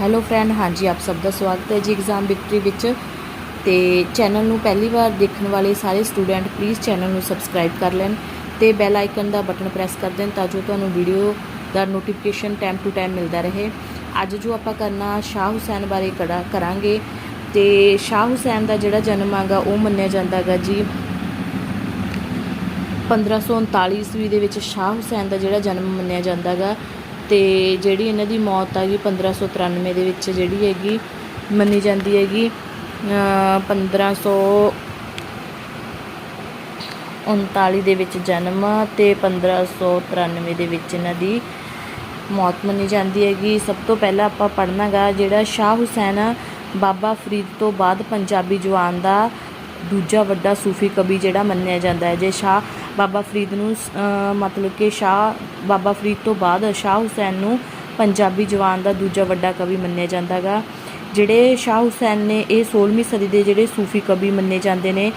Hello friend ਹਾਂਜੀ, ਆਪ ਸਭ ਦਾ ਸਵਾਗਤ ਹੈ ਜੀ ਐਗਜ਼ਾਮ ਵਿਕਟਰੀ ਵਿੱਚ। ਤੇ ਚੈਨਲ ਨੂੰ ਪਹਿਲੀ ਵਾਰ ਦੇਖਣ ਵਾਲੇ ਸਾਰੇ ਸਟੂਡੈਂਟ ਪਲੀਜ਼ ਚੈਨਲ ਨੂੰ ਸਬਸਕ੍ਰਾਈਬ ਕਰ ਲੈਣ ਤੇ ਬੈਲ ਆਈਕਨ ਦਾ ਬਟਨ ਪ੍ਰੈਸ ਕਰ ਦੇਣ ਤਾਂ ਜੋ ਤੁਹਾਨੂੰ ਵੀਡੀਓ ਦਾ ਨੋਟੀਫਿਕੇਸ਼ਨ ਟਾਈਮ ਟੂ ਟਾਈਮ ਮਿਲਦਾ ਰਹੇ। ਅੱਜ ਜੋ ਆਪਾਂ ਕਰਨਾ ਸ਼ਾਹ ਹੁਸੈਨ ਬਾਰੇ ਕਰਾ- ਕਰਾਂਗੇ ਤੇ ਸ਼ਾਹ ਹੁਸੈਨ ਦਾ ਜਿਹੜਾ ਜਨਮ ਆਗਾ ਉਹ ਮੰਨਿਆ ਜਾਂਦਾਗਾ ਜੀ 1539 ਈਸਵੀ ਦੇ ਵਿੱਚ ਸ਼ਾਹ ਹੁਸੈਨ ਦਾ ਜਿਹੜਾ ਜਨਮ ਮੰਨਿਆ ਜਾਂਦਾਗਾ ਤੇ ਜਿਹੜੀ ਇਹਨਾਂ ਦੀ ਮੌਤ ਆ ਗਈ 1593 ਦੇ ਵਿੱਚ ਜਿਹੜੀ ਹੈਗੀ, ਮੰਨੀ ਜਾਂਦੀ ਹੈਗੀ ਅ 1539 ਦੇ ਵਿੱਚ ਜਨਮ ਤੇ 1593 ਦੇ ਵਿੱਚ ਇਹਨਾਂ ਦੀ ਮੌਤ ਮੰਨੀ ਜਾਂਦੀ ਹੈਗੀ। ਸਭ ਤੋਂ ਪਹਿਲਾਂ ਆਪਾਂ ਪੜ੍ਹਨਾਗਾ ਜਿਹੜਾ ਸ਼ਾਹ ਹੁਸੈਨ ਬਾਬਾ ਫਰੀਦ ਤੋਂ ਬਾਅਦ ਪੰਜਾਬੀ ਜਵਾਨ ਦਾ ਦੂਜਾ ਵੱਡਾ ਸੂਫੀ ਕਵੀ ਜਿਹੜਾ ਮੰਨਿਆ ਜਾਂਦਾ ਹੈ, ਜੇ ਸ਼ਾਹ ਬਾਬਾ ਫਰੀਦ ਨੂੰ ਮਤਲਬ ਕਿ ਸ਼ਾਹ, ਬਾਬਾ ਫਰੀਦ ਤੋਂ ਬਾਅਦ ਸ਼ਾਹ ਹੁਸੈਨ ਨੂੰ ਪੰਜਾਬੀ ਜਵਾਨ ਦਾ ਦੂਜਾ ਵੱਡਾ ਕਵੀ ਮੰਨਿਆ ਜਾਂਦਾ ਜਾਂਦਾਗਾ ਜਿਹੜੇ ਸ਼ਾਹ ਹੁਸੈਨ ਨੇ ਇਹ 16ਵੀਂ ਸਦੀ ਦੇ ਜਿਹੜੇ ਸੂਫੀ ਕਵੀ ਮੰਨੇ ਜਾਂਦੇ ਨੇ,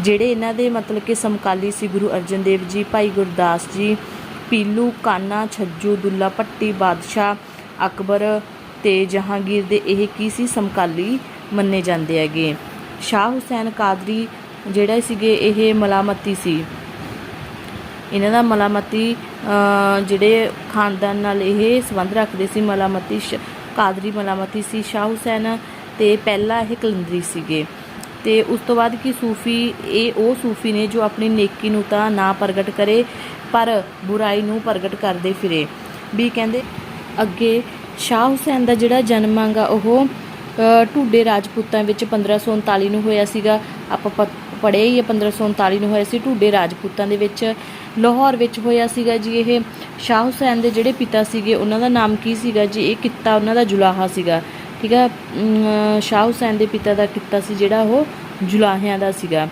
ਜਿਹੜੇ ਇਹਨਾਂ ਦੇ ਮਤਲਬ ਕਿ ਸਮਕਾਲੀ ਸੀ ਗੁਰੂ ਅਰਜਨ ਦੇਵ ਜੀ, ਭਾਈ ਗੁਰਦਾਸ ਜੀ, ਪੀਲੂ, ਕਾਨਾ, ਛੱਜੂ, ਦੁੱਲਾ ਭੱਟੀ, ਬਾਦਸ਼ਾਹ, ਅਕਬਰ ਤੇ ਜਹਾਂਗੀਰ ਦੇ ਇਹ ਕੀ ਸੀ ਸਮਕਾਲੀ ਮੰਨੇ ਜਾਂਦੇ ਹੈਗੇ। ਸ਼ਾਹ ਹੁਸੈਨ ਕਾਦਰੀ ਜਿਹੜਾ ਸੀਗੇ, ਇਹ ਮਲਾਮਤੀ ਸੀ। ਇਹਨਾਂ ਦਾ ਮਲਾਮਤੀ ਜਿਹੜੇ ਖਾਨਦਾਨ ਨਾਲ ਇਹ ਸੰਬੰਧ ਰੱਖਦੇ ਸੀ ਮਲਾਮਤੀ ਸ਼- ਕਾਦਰੀ ਮਲਾਮਤੀ ਸੀ ਸ਼ਾਹ ਹੁਸੈਨ ਤੇ ਪਹਿਲਾ ਇਹ ਕਲੰਦਰੀ ਸੀਗੇ। ਤੇ ਉਸ ਤੋਂ ਬਾਅਦ ਕਿ ਸੂਫੀ ਇਹ ਉਹ ਸੂਫੀ ਨੇ ਜੋ ਆਪਣੀ ਨੇਕੀ ਨੂੰ ਤਾਂ ਨਾ ਪ੍ਰਗਟ ਕਰੇ ਪਰ ਬੁਰਾਈ ਨੂੰ ਪ੍ਰਗਟ ਕਰਦੇ ਫਿਰੇ। ਵੀ ਕਹਿੰਦੇ ਅੱਗੇ ਸ਼ਾਹ ਹੁਸੈਨ ਦਾ ਜਿਹੜਾ ਜਨਮ ਆਗਾ ਉਹ ਅ, ਢੂਡੇ ਰਾਜਪੂਤਾਂ ਵਿੱਚ 1539 ਨੂੰ ਹੋਇਆ ਸੀਗਾ। ਆਪਾਂ ਪੜ੍ਹੇ ਹੀ ਹੈ 1539 ਨੂੰ ਹੋਇਆ ਸੀ ਢੂਡੇ ਰਾਜਪੂਤਾਂ ਦੇ ਵਿੱਚ। ਲਾਹੌਰ ਵਿੱਚ ਹੋਇਆ ਸੀਗਾ ਜੀ ਇਹ ਸ਼ਾਹ ਹੁਸੈਨ ਦੇ ਜਿਹੜੇ ਪਿਤਾ ਸੀਗੇ, ਉਹਨਾਂ ਦਾ ਨਾਮ ਕੀ ਸੀਗਾ ਜੀ? ਇਹ ਕਿੱਤਾ ਉਹਨਾਂ ਦਾ ਜੁਲਾਹਾ ਸੀਗਾ, ਠੀਕ ਹੈ ਸ਼ਾਹ ਹੁਸੈਨ ਦੇ ਪਿਤਾ ਦਾ ਕਿੱਤਾ ਸੀ ਜਿਹੜਾ ਉਹ ਜੁਲਾਹਿਆਂ ਦਾ ਸੀਗਾ।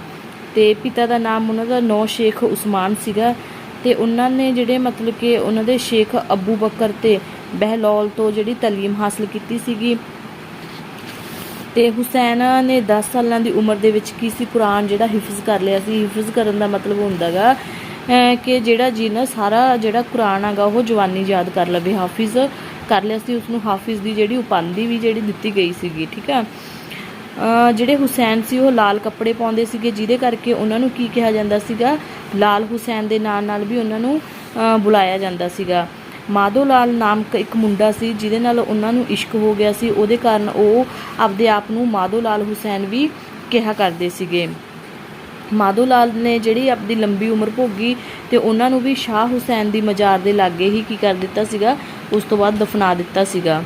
ਤੇ ਪਿਤਾ ਦਾ ਨਾਮ ਉਹਨਾਂ ਦਾ ਨੌ ਸ਼ੇਖ ਉਸਮਾਨ ਸੀਗਾ ਤੇ ਉਹਨਾਂ ਨੇ ਜਿਹੜੇ ਮਤਲਬ ਕਿ ਉਹਨਾਂ ਦੇ ਸ਼ੇਖ ਅਬੂ ਬਕਰ ਤੇ ਬਹਿਲੌਲ ਤੋਂ ਜਿਹੜੀ ਤਾਲੀਮ ਹਾਸਲ ਕੀਤੀ ਸੀਗੀ ਤੇ ਹੁਸੈਨ ਨੇ 10 ਸਾਲਾਂ ਦੀ ਉਮਰ ਦੇ ਵਿੱਚ ਕੀ ਸੀ ਕੁਰਾਨ ਜਿਹੜਾ ਹਿਫਜ਼ ਕਰ ਲਿਆ ਸੀ? ਹਿਫਜ਼ ਕਰਨ ਦਾ ਮਤਲਬ ਹੁੰਦਾਗਾ, ਅਹ, ਕਿ ਜਿਹੜਾ ਜੀ ਨਾ ਸਾਰਾ ਜਿਹੜਾ ਕੁਰਾਨ ਹੈਗਾ ਉਹ ਜਵਾਨੀ ਯਾਦ ਕਰ ਲਵੇ, ਹਾਫਿਜ਼ ਕਰ ਲਿਆ ਸੀ ਉਸ ਨੂੰ ਹਾਫਿਜ਼ ਦੀ ਜਿਹੜੀ ਉਪਾਧੀ ਵੀ ਜਿਹੜੀ ਦਿੱਤੀ ਗਈ ਸੀਗੀ, ਠੀਕ ਆ? ਜਿਹੜੇ ਹੁਸੈਨ ਸੀ ਉਹ ਲਾਲ ਕੱਪੜੇ ਪਾਉਂਦੇ ਸੀਗੇ, ਜਿਹਦੇ ਕਰਕੇ ਉਹਨਾਂ ਨੂੰ ਕੀ ਕਿਹਾ ਜਾਂਦਾ ਸੀਗਾ? ਲਾਲ ਹੁਸੈਨ ਦੇ ਨਾਂ ਨਾਲ ਵੀ ਉਹਨਾਂ ਨੂੰ ਬੁਲਾਇਆ ਜਾਂਦਾ ਸੀਗਾ। ਮਾਧੋ ਲਾਲ ਨਾਮ ਇੱਕ ਮੁੰਡਾ ਸੀ ਜਿਹਦੇ ਨਾਲ ਉਹਨਾਂ ਨੂੰ ਇਸ਼ਕ ਹੋ ਗਿਆ ਸੀ। ਉਹਦੇ ਕਾਰਨ ਉਹ ਆਪਦੇ ਆਪ ਨੂੰ ਮਾਧੋ ਲਾਲ ਹੁਸੈਨ ਵੀ ਕਿਹਾ ਕਰਦੇ ਸੀਗੇ। ਮਾਧੋ ਲਾਲ ਨੇ ਜਿਹੜੀ ਆਪਦੀ ਲੰਬੀ ਉਮਰ ਭੋਗੀ ਤੇ ਉਹਨਾਂ ਨੂੰ ਵੀ ਸ਼ਾਹ ਹੁਸੈਨ ਦੀ ਮਜ਼ਾਰ ਦੇ ਲਾਗੇ ਹੀ ਕੀ ਕਰ ਦਿੱਤਾ ਸੀਗਾ ਉਸ ਤੋਂ ਬਾਅਦ ਦਫਨਾ ਦਿੱਤਾ ਸੀਗਾ।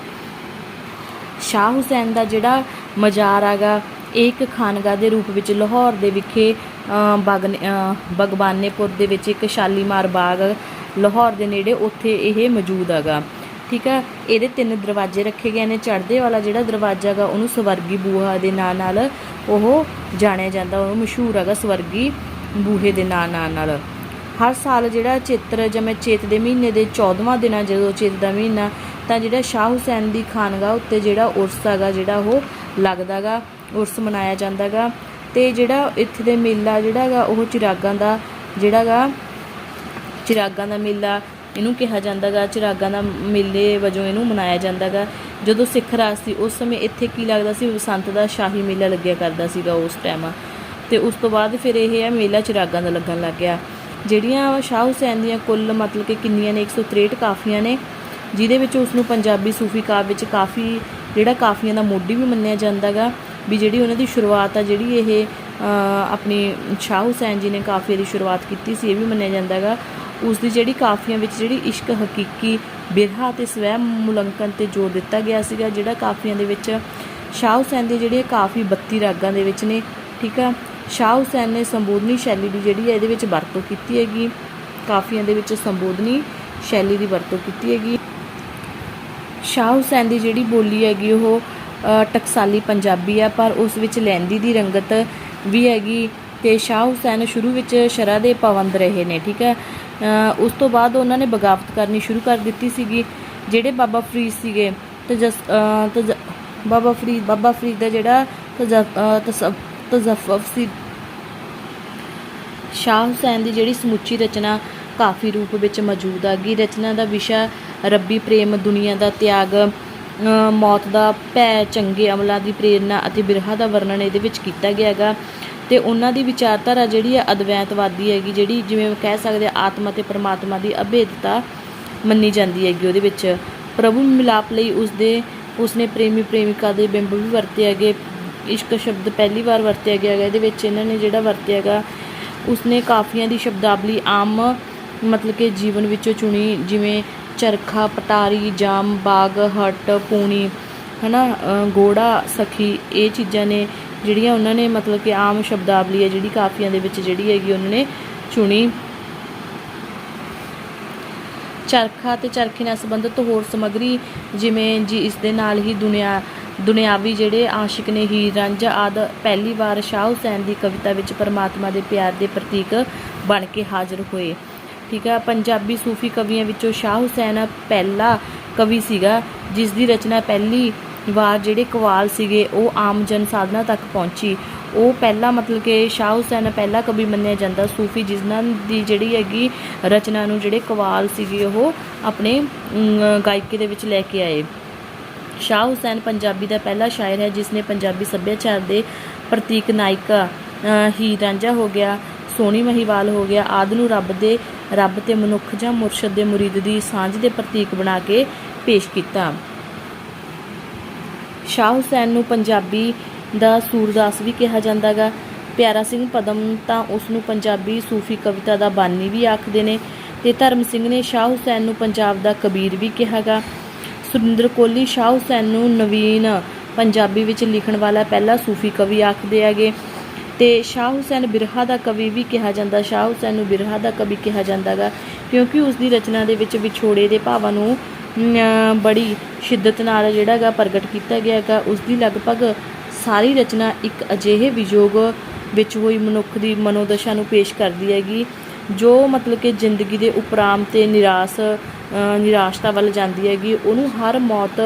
ਸ਼ਾਹ ਹੁਸੈਨ ਦਾ ਜਿਹੜਾ ਮਜ਼ਾਰ ਹੈਗਾ ਇਹ ਇੱਕ ਖਾਨਗਾਹ ਦੇ ਰੂਪ ਵਿੱਚ ਲਾਹੌਰ ਦੇ ਵਿਖੇ ਅ, ਬਗਨ ਅ, ਬਗਬਾਨੇਪੁਰ ਦੇ ਵਿੱਚ ਇੱਕ ਸ਼ਾਲੀਮਾਰ ਬਾਗ ਲਾਹੌਰ ਦੇ ਨੇੜੇ ਉੱਥੇ ਇਹ ਮੌਜੂਦ ਹੈਗਾ। ਠੀਕ ਹੈ? ਇਹਦੇ ਤਿੰਨ ਦਰਵਾਜ਼ੇ ਰੱਖੇ ਗਏ ਨੇ। ਚੜ੍ਹਦੇ ਵਾਲਾ ਜਿਹੜਾ ਦਰਵਾਜ਼ਾ ਹੈਗਾ, ਉਹਨੂੰ ਸਵਰਗੀ ਬੂਹਾ ਦੇ ਨਾਂ ਨਾਲ ਉਹ ਜਾਣਿਆ ਜਾਂਦਾ। ਉਹ ਮਸ਼ਹੂਰ ਹੈਗਾ ਸਵਰਗੀ ਬੂਹੇ ਦੇ ਨਾਂ ਨਾਂ ਨਾਲ। ਹਰ ਸਾਲ ਜਿਹੜਾ ਚੇਤਰ ਜਿਵੇਂ ਚੇਤ ਦੇ ਮਹੀਨੇ ਦੇ 14ਵਾਂ ਦਿਨ ਜਦੋਂ ਚੇਤ ਦਾ ਮਹੀਨਾ, ਤਾਂ ਜਿਹੜਾ ਸ਼ਾਹ ਹੁਸੈਨ ਦੀ ਖਾਨਗਾ ਉੱਤੇ ਜਿਹੜਾ ਉਰਸ ਹੈਗਾ, ਜਿਹੜਾ ਉਹ ਲੱਗਦਾਗਾ ਉਰਸ ਮਨਾਇਆ ਜਾਂਦਾਗਾ ਤੇ ਜਿਹੜਾ ਇੱਥੇ ਦੇ ਮੇਲਾ ਜਿਹੜਾ ਹੈਗਾ, ਉਹ ਚਿਰਾਗਾਂ ਦਾ ਜਿਹੜਾ ਹੈਗਾ ਚਿਰਾਗਾਂ ਦਾ ਮੇਲਾ ਇਹਨੂੰ ਕਿਹਾ ਜਾਂਦਾਗਾ ਚਿਰਾਗਾਂ ਦਾ ਮੇਲੇ ਵਜੋਂ ਇਹਨੂੰ ਮਨਾਇਆ ਜਾਂਦਾਗਾ। ਜਦੋਂ ਸਿੱਖ ਰਾਜ ਸੀ ਉਸ ਸਮੇਂ ਇੱਥੇ ਕੀ ਲੱਗਦਾ ਸੀ ਬਸੰਤ ਦਾ ਸ਼ਾਹੀ ਮੇਲਾ ਲੱਗਿਆ ਕਰਦਾ ਸੀਗਾ ਉਸ ਟਾਈਮ ਤੇ ਉਸ ਤੋਂ ਬਾਅਦ ਫਿਰ ਇਹ ਹੈ ਮੇਲਾ ਚਿਰਾਗਾਂ ਦਾ ਲੱਗਣ ਲੱਗ ਗਿਆ। ਜਿਹੜੀਆਂ ਸ਼ਾਹ ਹੁਸੈਨ ਦੀਆਂ ਕੁੱਲ ਮਤਲਬ ਕਿ ਕਿੰਨੀਆਂ ਨੇ 163 ਕਾਫੀਆਂ ਨੇ ਜਿਹਦੇ ਵਿੱਚ ਉਸ ਨੂੰ ਪੰਜਾਬੀ ਸੂਫੀ ਕਾਵਿ ਵਿੱਚ ਕਾਫੀ ਜਿਹੜਾ ਕਾਫੀਆਂ ਦਾ ਮੋਢੀ ਵੀ ਮੰਨਿਆ ਜਾਂਦਾਗਾ ਵੀ ਜਿਹੜੀ ਉਹਨਾਂ ਦੀ ਸ਼ੁਰੂਆਤ ਆ ਜਿਹੜੀ ਇਹ ਅ, ਆਪਣੀ ਸ਼ਾਹ ਹੁਸੈਨ ਜੀ ਨੇ ਕਾਫੀਆਂ ਦੀ ਸ਼ੁਰੂਆਤ ਕੀਤੀ ਸੀ ਇਹ ਵੀ ਮੰਨਿਆ ਜਾਂਦਾਗਾ। ਉਸ ਦੀ ਜਿਹੜੀ ਕਾਫੀਆਂ ਵਿੱਚ ਜਿਹੜੀ ਇਸ਼ਕ ਹਕੀਕੀ, ਬਿਰਹਾ ਤੇ ਸਵੈ ਮੁਲੰਕਨ ਤੇ ਜ਼ੋਰ ਦਿੱਤਾ ਗਿਆ ਸੀਗਾ, ਜਿਹੜਾ ਕਾਫੀਆਂ ਦੇ ਵਿੱਚ ਸ਼ਾਹ ਹੁਸੈਨ ਦੇ ਜਿਹੜੇ ਕਾਫੀ 32 ਰਾਗਾਂ ਦੇ ਵਿੱਚ ਨੇ, ਠੀਕ ਆ? ਸ਼ਾਹ ਹੁਸੈਨ ਨੇ ਸੰਬੋਧਨੀ ਸ਼ੈਲੀ ਦੀ ਜਿਹੜੀ ਹੈ, ਇਹਦੇ ਵਿੱਚ ਵਰਤੋਂ ਕੀਤੀ ਹੈਗੀ। ਕਾਫੀਆਂ ਦੇ ਵਿੱਚ ਸੰਬੋਧਨੀ ਸ਼ੈਲੀ ਦੀ ਵਰਤੋਂ ਕੀਤੀ ਹੈਗੀ। ਸ਼ਾਹ ਹੁਸੈਨ ਦੀ ਜਿਹੜੀ ਬੋਲੀ ਹੈਗੀ, ਉਹ ਟਕਸਾਲੀ ਪੰਜਾਬੀ ਆ, ਪਰ ਉਸ ਵਿੱਚ ਲਹਿੰਦੀ ਦੀ ਰੰਗਤ ਵੀ ਹੈਗੀ ਤੇ ਸ਼ਾਹ ਹੁਸੈਨ ਸ਼ੁਰੂ ਵਿੱਚ ਸ਼ਰਾ ਦੇ ਪਾਬੰਦ ਰਹੇ ਨੇ, ਠੀਕ ਹੈ ਉਸ ਤੋਂ ਬਾਅਦ ਉਹਨਾਂ ਨੇ ਬਗਾਵਤ ਕਰਨੀ ਸ਼ੁਰੂ ਕਰ ਦਿੱਤੀ ਸੀਗੀ, ਜਿਹੜੇ ਬਾਬਾ ਫਰੀਦ ਸੀਗੇ, ਤਜਸ ਤਜ, ਬਾਬਾ ਫਰੀਦ ਬਾਬਾ ਫਰੀਦ ਦਾ ਜਿਹੜਾ ਤਜ- ਤਸ- ਤਜ਼ੱਫਫ ਸੀ। ਸ਼ਾਹ ਹੁਸੈਨ ਦੀ ਜਿਹੜੀ ਸਮੁੱਚੀ ਰਚਨਾ ਕਾਫੀ ਰੂਪ ਵਿੱਚ ਮੌਜੂਦ ਆ ਗਈ। ਰਚਨਾ ਦਾ ਵਿਸ਼ਾ ਰੱਬੀ ਪ੍ਰੇਮ, ਦੁਨੀਆ ਦਾ ਤਿਆਗ ਮੌਤ ਦਾ ਭੈ, ਚੰਗੇ ਅਮਲਾਂ ਦੀ ਪ੍ਰੇਰਨਾ ਅਤੇ ਬਿਰਹਾ ਦਾ ਵਰਣਨ ਇਹਦੇ ਵਿੱਚ ਕੀਤਾ ਗਿਆ ਹੈਗਾ। ਅਤੇ ਉਹਨਾਂ ਦੀ ਵਿਚਾਰਧਾਰਾ ਜਿਹੜੀ ਆ ਅਦਵੈਤਵਾਦੀ ਹੈਗੀ ਜਿਹੜੀ ਜਿਵੇਂ ਕਹਿ ਸਕਦੇ ਆ ਆਤਮਾ ਅਤੇ ਪਰਮਾਤਮਾ ਦੀ ਅਭੇਦਤਾ ਮੰਨੀ ਜਾਂਦੀ ਹੈਗੀ ਉਹਦੇ ਵਿੱਚ। ਪ੍ਰਭੂ ਮਿਲਾਪ ਲਈ ਉਸਦੇ ਉਸਨੇ ਪ੍ਰੇਮੀ ਪ੍ਰੇਮਿਕਾ ਦੇ ਬਿੰਬ ਵੀ ਵਰਤੇ ਹੈਗੇ ਇਸ਼ਕ ਸ਼ਬਦ ਪਹਿਲੀ ਵਾਰ ਵਰਤਿਆ ਗਿਆ ਹੈਗਾ ਇਹਦੇ ਵਿੱਚ ਇਹਨਾਂ ਨੇ ਜਿਹੜਾ ਵਰਤਿਆ ਹੈਗਾ ਉਸਨੇ ਕਾਫੀਆਂ ਦੀ ਸ਼ਬਦਾਵਲੀ ਆਮ ਮਤਲਬ ਕਿ ਜੀਵਨ ਵਿੱਚੋਂ ਚੁਣੀ ਜਿਵੇਂ ਚਰਖਾ ਪਟਾਰੀ ਜਾਮ ਬਾਗ ਹਟ ਪੂਣੀ ਹਨਾ ਅ, ਗੋੜਾ ਸਖੀ ਇਹ ਚੀਜ਼ਾਂ ਨੇ ਜਿਹੜੀਆਂ ਉਹਨਾਂ ਨੇ ਮਤਲਬ ਕਿ ਆਮ ਸ਼ਬਦਾਵਲੀ ਹੈ, ਜਿਹੜੀ ਕਾਫੀਆਂ ਦੇ ਵਿੱਚ ਜਿਹੜੀ ਹੈਗੀ ਉਹਨਾਂ ਨੇ ਚੁਣੀ। ਚਰਖਾ ਤੇ ਚਰਖੇ ਨਾਲ ਸੰਬੰਧਿਤ ਹੋਰ ਸਮੱਗਰੀ, ਜਿਵੇਂ ਜੀ ਇਸ ਦੇ ਨਾਲ ਹੀ ਦੁਨੀਆ, ਦੁਨਿਆਵੀ ਜਿਹੜੇ ਆਸ਼ਿਕ ਨੇ ਹੀਰ ਰਾਂਝਾ ਆਦ, ਪਹਿਲੀ ਵਾਰ ਸ਼ਾਹ ਹੁਸੈਨ ਦੀ ਕਵਿਤਾ ਵਿੱਚ ਪਰਮਾਤਮਾ ਦੇ ਪਿਆਰ ਦੇ ਪ੍ਰਤੀਕ ਬਣ ਕੇ ਹਾਜ਼ਰ ਹੋਏ। ਠੀਕ ਆ, ਪੰਜਾਬੀ ਸੂਫੀ ਕਵੀਆਂ ਵਿੱਚੋਂ ਸ਼ਾਹ ਹੁਸੈਨ ਪਹਿਲਾ ਕਵੀ ਸੀਗਾ, ਜਿਸ ਦੀ ਰਚਨਾ ਪਹਿਲੀ ਵਾਰ ਜਿਹੜੇ ਕਵਾਲ ਸੀਗੇ ਉਹ ਆਮ ਜਨ ਸਾਧਨਾ ਤੱਕ ਪਹੁੰਚੀ। ਉਹ ਪਹਿਲਾ ਮਤਲਬ ਕਿ ਸ਼ਾਹ ਹੁਸੈਨ ਪਹਿਲਾ ਕਵੀ ਮੰਨਿਆ ਜਾਂਦਾ ਸੂਫੀ ਜਿਨ੍ਹਾਂ ਦੀ ਜਿਹੜੀ ਹੈਗੀ ਰਚਨਾ ਨੂੰ ਜਿਹੜੇ ਕਵਾਲ ਸੀਗੇ ਉਹ ਆਪਣੇ ਗਾਇਕੀ ਦੇ ਵਿੱਚ ਲੈ ਕੇ ਆਏ। ਸ਼ਾਹ ਹੁਸੈਨ ਪੰਜਾਬੀ ਦਾ ਪਹਿਲਾ ਸ਼ਾਇਰ ਹੈ ਜਿਸ ਨੇ ਪੰਜਾਬੀ ਸੱਭਿਆਚਾਰ ਦੇ ਪ੍ਰਤੀਕ ਨਾਇਕਾ ਅ, ਹੀਰ ਰਾਂਝਾ ਹੋ ਗਿਆ ਸੋਹਣੀ ਮਹੀਵਾਲ ਹੋ ਗਿਆ ਆਦ ਨੂੰ ਰੱਬ ਦੇ ਰੱਬ ਤੇ ਮਨੁੱਖ ਜਾਂ ਮੁਰਸ਼ਦ ਦੇ ਮੁਰੀਦ ਦੀ ਸਾਂਝ ਦੇ ਪ੍ਰਤੀਕ ਬਣਾ ਕੇ ਪੇਸ਼ ਕੀਤਾ। ਸ਼ਾਹ ਹੁਸੈਨ ਨੂੰ ਪੰਜਾਬੀ ਦਾ ਸੂਰਦਾਸ ਵੀ ਕਿਹਾ ਜਾਂਦਾਗਾ। ਪਿਆਰਾ ਸਿੰਘ ਪਦਮ ਤਾਂ ਉਸ ਨੂੰ ਪੰਜਾਬੀ ਸੂਫੀ ਕਵਿਤਾ ਦਾ ਬਾਨੀ ਵੀ ਆਖਦੇ ਨੇ ਤੇ ਧਰਮ ਸਿੰਘ ਨੇ ਸ਼ਾਹ ਹੁਸੈਨ ਨੂੰ ਪੰਜਾਬ ਦਾ ਕਬੀਰ ਵੀ ਕਿਹਾਗਾ। ਸੁਰਿੰਦਰ ਕੋਹਲੀ ਸ਼ਾਹ ਹੁਸੈਨ ਨੂੰ ਨਵੀਨ ਪੰਜਾਬੀ ਵਿੱਚ ਲਿਖਣ ਵਾਲਾ ਪਹਿਲਾ ਸੂਫੀ ਕਵੀ ਆਖਦੇ ਹੈਗੇ। ਤੇ ਸ਼ਾਹ ਹੁਸੈਨ ਬਿਰਹਾ ਦਾ ਕਵੀ ਵੀ ਕਿਹਾ ਜਾਂਦਾ, ਸ਼ਾਹ ਹੁਸੈਨ ਨੂੰ ਬਿਰਹਾ ਦਾ ਕਵੀ ਕਿਹਾ ਜਾਂਦਾਗਾ ਕਿਉਂਕਿ ਉਸ ਦੀ ਰਚਨਾ ਦੇ ਵਿੱਚ ਵਿਛੋੜੇ ਦੇ ਭਾਵਾਂ ਨੂੰ ਬੜੀ ਸ਼ਿੱਦਤ ਨਾਲ ਜਿਹੜਾ ਗਾ ਪ੍ਰਗਟ ਕੀਤਾ ਗਿਆ ਹੈਗਾ, ਉਸ ਦੀ ਲਗਭਗ ਸਾਰੀ ਰਚਨਾ ਇੱਕ ਅਜਿਹੇ ਵਿਯੋਗ ਵਿੱਚ ਹੋਈ, ਮਨੁੱਖ ਦੀ ਮਨੋਦਸ਼ਾ ਨੂੰ ਪੇਸ਼ ਕਰਦੀ ਹੈਗੀ, ਜੋ ਮਤਲਬ ਕਿ ਜ਼ਿੰਦਗੀ ਦੇ ਉਪਰਾਮ ਤੇ ਨਿਰਾਸ਼ ਨਿਰਾਸ਼ਤਾ ਵੱਲ ਜਾਂਦੀ ਹੈਗੀ। ਉਹਨੂੰ ਹਰ ਮੌਤ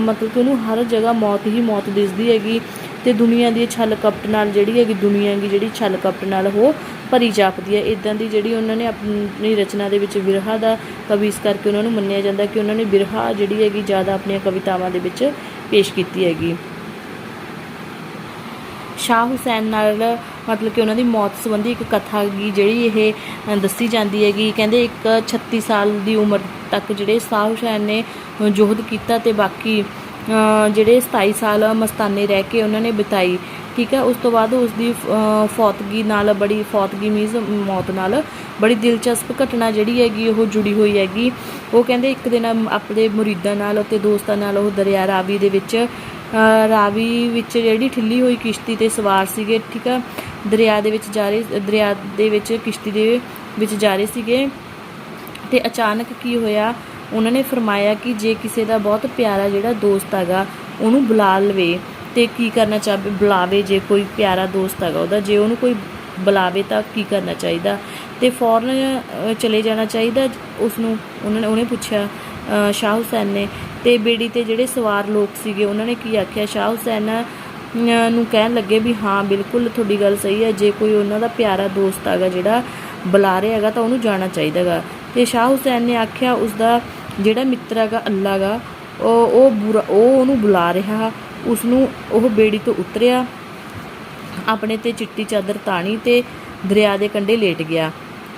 ਮਤਲਬ ਕਿ ਉਹਨੂੰ ਹਰ ਜਗ੍ਹਾ ਮੌਤ ਹੀ ਮੌਤ ਦਿਸਦੀ ਹੈਗੀ ਤੇ ਦੁਨੀਆ ਦੀ ਛਲ ਕਪਟ ਨਾਲ ਜਿਹੜੀ ਹੈਗੀ, ਦੁਨੀਆ ਦੀ ਜਿਹੜੀ ਛਲ ਕਪਟ ਨਾਲ ਉਹ ਭਰੀ ਜਾਪਦੀ ਹੈ। ਇਦਾਂ ਦੀ ਜਿਹੜੀ ਉਹਨਾਂ ਨੇ ਆਪਣੀ ਰਚਨਾ ਦੇ ਵਿੱਚ ਵਿਰਹਾ ਦਾ ਕਵੀ ਇਸ ਕਰਕੇ ਉਹਨਾਂ ਨੂੰ ਮੰਨਿਆ ਜਾਂਦਾ ਕਿ ਉਹਨਾਂ ਨੇ ਵਿਰਹਾ ਜਿਹੜੀ ਹੈਗੀ ਜ਼ਿਆਦਾ ਆਪਣੀਆਂ ਕਵਿਤਾਵਾਂ ਦੇ ਵਿੱਚ ਪੇਸ਼ ਕੀਤੀ ਹੈਗੀ। ਸ਼ਾਹ ਹੁਸੈਨ ਨਾਲ ਮਤਲਬ ਕਿ ਉਹਨਾਂ ਦੀ ਮੌਤ ਸੰਬੰਧੀ ਇੱਕ ਕਥਾ ਹੈਗੀ ਜਿਹੜੀ ਇਹ ਦੱਸੀ ਜਾਂਦੀ ਹੈਗੀ। ਕਹਿੰਦੇ ਇੱਕ 36 ਸਾਲ ਦੀ ਉਮਰ ਤੱਕ ਜਿਹੜੇ ਸ਼ਾਹ ਹੁਸੈਨ ਨੇ ਅ, ਜੋਹਦ ਕੀਤਾ ਤੇ ਬਾਕੀ ਅ, ਜਿਹੜੇ 27 ਸਾਲ ਮਸਤਾਨੇ ਰਹਿ ਕੇ ਉਹਨਾਂ ਨੇ ਬਿਤਾਈ। ਠੀਕ ਹੈ, ਉਸ ਤੋਂ ਬਾਅਦ ਉਸ ਦੀ ਫੌਤਗੀ ਨਾਲ, ਬੜੀ ਫੌਤਗੀ ਮੀਨਸ ਮੌਤ ਨਾਲ ਬੜੀ ਦਿਲਚਸਪ ਘਟਨਾ ਜਿਹੜੀ ਹੈਗੀ, ਉਹ ਜੁੜੀ ਹੋਈ ਹੈਗੀ। ਉਹ ਕਹਿੰਦੇ ਇੱਕ ਦਿਨ ਆਪਣੇ ਮੁਰੀਦਾਂ ਨਾਲ ਅਤੇ ਦੋਸਤਾਂ ਨਾਲ ਉਹ ਦਰਿਆ ਰਾਵੀ ਦੇ ਵਿੱਚ ਰਾਵੀ ਵਿੱਚ ਜਿਹੜੀ ਠਿੱਲੀ ਹੋਈ ਕਿਸ਼ਤੀ ਤੇ ਸਵਾਰ ਸੀਗੇ, ਠੀਕ ਆ ਦਰਿਆ ਦੇ ਵਿੱਚ ਜਾ ਰਹੇ ਦਰਿਆ ਦੇ ਵਿੱਚ ਕਿਸ਼ਤੀ ਦੇ ਵਿੱਚ ਜਾ ਰਹੇ ਸੀਗੇ ਤੇ ਅਚਾਨਕ ਕੀ ਹੋਇਆ, ਉਹਨਾਂ ਨੇ ਫਰਮਾਇਆ ਕਿ ਜੇ ਕਿਸੇ ਦਾ ਬਹੁਤ ਪਿਆਰਾ ਜਿਹੜਾ ਦੋਸਤ ਹੈਗਾ, ਉਹਨੂੰ ਬੁਲਾ ਲਵੇ। ਤੇ ਕੀ ਕਰਨਾ ਚਾਹੇ ਬੁਲਾਵੇ, ਜੇ ਕੋਈ ਪਿਆਰਾ ਦੋਸਤ ਹੈਗਾ ਉਹਦਾ, ਜੇ ਉਹਨੂੰ ਕੋਈ ਬੁਲਾਵੇ ਤਾਂ ਕੀ ਕਰਨਾ ਚਾਹੀਦਾ? ਤੇ ਫੌਰਨ ਚਲੇ ਜਾਣਾ ਚਾਹੀਦਾ ਉਸ ਨੂੰ ਉਹਨਾਂ ਨੇ, ਉਹਨੇ ਪੁੱਛਿਆ ਸ਼ਾਹ ਹੁਸੈਨ ਨੇ। ਤੇ ਬੇੜੀ ਤੇ ਜਿਹੜੇ ਸਵਾਰ ਲੋਕ ਸੀਗੇ, ਉਹਨਾਂ ਨੇ ਕੀ ਆਖਿਆ? ਸ਼ਾਹ ਹੁਸੈਨ ਨੂੰ ਕਹਿਣ ਲੱਗੇ ਵੀ ਹਾਂ, ਬਿਲਕੁਲ ਤੁਹਾਡੀ ਗੱਲ ਸਹੀ ਹੈ, ਜੇ ਕੋਈ ਉਹਨਾਂ ਦਾ ਪਿਆਰਾ ਦੋਸਤ ਹੈਗਾ, ਜਿਹੜਾ ਬੁਲਾ ਰਿਹਾ ਹੈਗਾ, ਤਾਂ ਉਹਨੂੰ ਜਾਣਾ ਚਾਹੀਦਾ ਹੈਗਾ। ਤੇ ਸ਼ਾਹ ਹੁਸੈਨ ਨੇ ਆਖਿਆ ਉਸ ਦਾ ਜਿਹੜਾ ਮਿੱਤਰ ਹੈਗਾ, ਅੱਲਾ ਹੈਗਾ, ਉਹ ਉਹ ਬੁਰਾ, ਉਹ ਉਹਨੂੰ ਬੁਲਾ ਰਿਹਾ ਉਸ ਨੂੰ ਉਹ ਬੇੜੀ ਤੋਂ ਉਤਰਿਆ। ਆਪਣੇ ਤੇ ਚਿੱਟੀ ਚਾਦਰ ਤਾਣੀ ਤੇ ਦਰਿਆ ਦੇ ਕੰਢੇ ਲੇਟ ਗਿਆ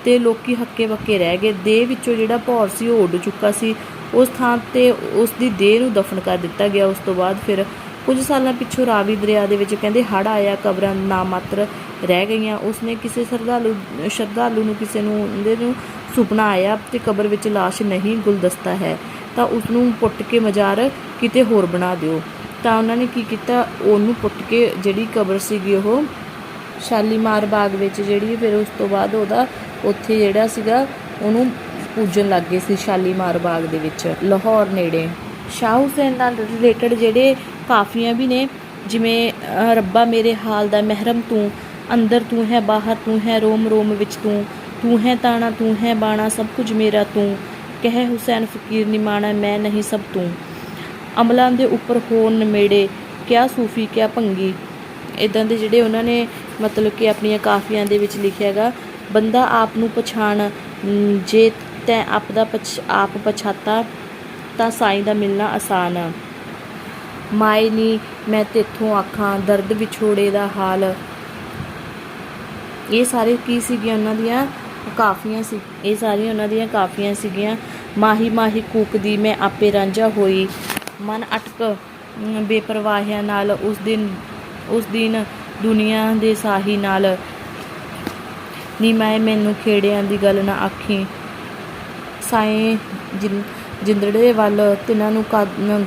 ਤੇ ਲੋਕੀ ਹੱਕੇ ਬੱਕੇ ਰਹਿ ਗਏ। ਦੇਹ ਵਿੱਚੋਂ ਜਿਹੜਾ ਭੌਰ ਸੀ ਉਹ ਉੱਡ ਚੁੱਕਾ ਸੀ। ਉਸ ਥਾਂ ਤੇ ਉਸ ਦੀ ਦੇਹ ਨੂੰ ਦਫਨ ਕਰ ਦਿੱਤਾ ਗਿਆ। ਉਸ ਤੋਂ ਬਾਅਦ ਫਿਰ ਕੁਝ ਸਾਲਾਂ ਪਿੱਛੋਂ ਰਾਵੀ ਦਰਿਆ ਦੇ ਵਿੱਚ ਕਹਿੰਦੇ ਹੜ ਆਇਆ, ਕਬਰਾਂ ਨਾ ਮਾਤਰ ਰਹਿ ਗਈਆਂ। ਉਸਨੇ ਕਿਸੇ ਸ਼ਰਧਾਲੂ ਸ਼ਰਧਾਲੂ ਨੂੰ ਕਿਸੇ ਨੂੰ ਉਹਦੇ ਨੂੰ ਸੁਪਨਾ ਆਇਆ ਤੇ ਕਬਰ ਵਿੱਚ ਲਾਸ਼ ਨਹੀਂ, ਗੁਲਦਸਤਾ ਹੈ। ਤਾਂ ਉਸ ਨੂੰ ਪੁੱਟ ਕੇ ਮਜ਼ਾਰ ਕਿਤੇ ਹੋਰ ਬਣਾ ਦਿਓ। ਤਾਂ ਉਹਨਾਂ ਨੇ ਕੀ ਕੀਤਾ? ਉਹਨੂੰ ਪੁੱਟ ਕੇ ਜਿਹੜੀ ਕਬਰ ਸੀਗੀ ਉਹ ਸ਼ਾਲੀਮਾਰ ਬਾਗ ਵਿੱਚ ਜਿਹੜੀ ਫਿਰ ਉਸ ਤੋਂ ਬਾਅਦ ਉਹਦਾ ਉੱਥੇ ਜਿਹੜਾ ਸੀਗਾ, ਉਹਨੂੰ ਪੂਜਣ ਲੱਗ ਗਏ ਸੀ ਸ਼ਾਲੀਮਾਰ ਬਾਗ ਦੇ ਵਿੱਚ, ਲਾਹੌਰ ਨੇੜੇ। ਸ਼ਾਹ ਹੁਸੈਨ ਨਾਲ ਰਿਲੇਟਡ ਜਿਹੜੇ ਕਾਫੀਆਂ ਵੀ ਨੇ, ਜਿਵੇਂ ਰੱਬਾ ਮੇਰੇ ਹਾਲ ਦਾ ਮਹਿਰਮ ਤੂੰ, ਅੰਦਰ ਤੂੰ ਹੈ, ਬਾਹਰ ਤੂੰ ਹੈ, ਰੋਮ ਰੋਮ ਵਿੱਚ ਤੂੰ ਤੂੰ ਹੈ ਤਾਣਾ, ਤੂੰ ਹੈ ਬਾਣਾ, ਸਭ ਕੁਝ ਮੇਰਾ ਤੂੰ, ਕਹਿ ਹੁਸੈਨ ਫਕੀਰ ਨਿਮਾਣਾ, ਮੈਂ ਨਹੀਂ ਸਭ ਤੂੰ। ਅਮਲਾਂ ਦੇ ਉੱਪਰ ਹੋਣ ਨਮੇੜੇ ਕਿਆ ਸੂਫੀ, ਕਿਆ ਭੰਗੀ ਇਦਾਂ ਦੇ ਜਿਹੜੇ ਉਹਨਾਂ ਨੇ ਮਤਲਬ ਕਿ ਆਪਣੀਆਂ ਕਾਫੀਆਂ ਦੇ ਵਿੱਚ ਲਿਖਿਆ ਹੈਗਾ, ਬੰਦਾ ਆਪ ਨੂੰ ਪਛਾਣ ਜੇ ਤੈਂ ਆਪ ਦਾ ਪਛ, ਆਪ ਪਛਾਤਾ, ਤਾਂ ਸਾਈਂ ਦਾ ਮਿਲਣਾ ਆਸਾਨ। ਆ ਮਾਏ ਨੀ, ਮੈਂ ਤੇਥੋਂ ਆਖਾਂ, ਦਰਦ ਵਿਛੋੜੇ ਦਾ ਹਾਲ। ਇਹ ਸਾਰੇ ਕੀ ਸੀਗੀਆਂ ਉਹਨਾਂ ਦੀਆਂ? ਕਾਫੀਆਂ ਸੀ। ਇਹ ਸਾਰੀਆਂ ਉਹਨਾਂ ਦੀਆਂ ਕਾਫੀਆਂ ਸੀਗੀਆਂ। ਮਾਹੀ ਮਾਹੀ ਕੂਕਦੀ, ਮੈਂ ਆਪੇ ਰਾਂਝਾ ਹੋਈ। ਮਨ ਅਟਕ ਅਮ, ਬੇਪਰਵਾਹਿਆਂ ਨਾਲ ਉਸ ਦਿਨ ਉਸ ਦਿਨ ਦੁਨੀਆ ਦੇ ਸਾਹੀ ਨਾਲ। ਨੀ ਮੈਂ ਮੈਨੂੰ ਖੇੜਿਆਂ ਦੀ ਗੱਲ ਨਾ ਆਖੀ। ਸਾਏ ਜਿੰਦੜੇ ਵੱਲ ਤਿਨਾਂ ਨੂੰ